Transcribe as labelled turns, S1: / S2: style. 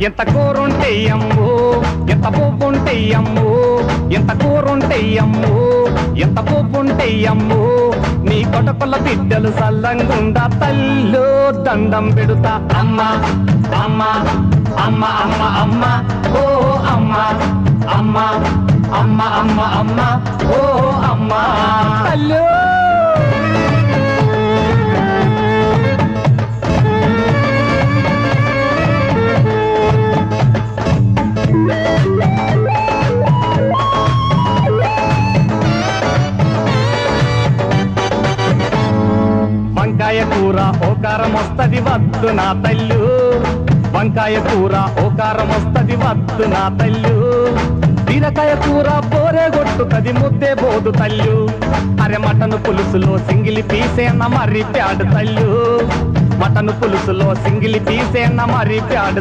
S1: ఎంత కూరుంటే అమ్ము ఎంత పువ్వుంటే అమ్ము ఎంత కూరుంటే అమ్ము ఎంత పువ్వుంటే అమ్ము. నీ కొటకుల బిడ్డలు సల్లంగుండా తల్లు దండం పెడుతా. అమ్మ అమ్మ అమ్మ అమ్మ అమ్మ ఓ అమ్మ అమ్మ అమ్మ అమ్మ అమ్మ ఓ అమ్మ. వంకాయ కూర ఓకారం వస్తది వద్దు నా తల్లు. వంకాయ కూర ఓకారం వస్తది వద్దు నా తల్లు. బీరకాయ కూర పోరే కొట్టుతది ముద్దే బోదు తల్లు. అరే మటన్ పులుసులో సింగిలి పీసేన మరి ప్యాడు తల్లు. మటన్ పులుసులో సింగిలి పీసేన మరి ప్యాడు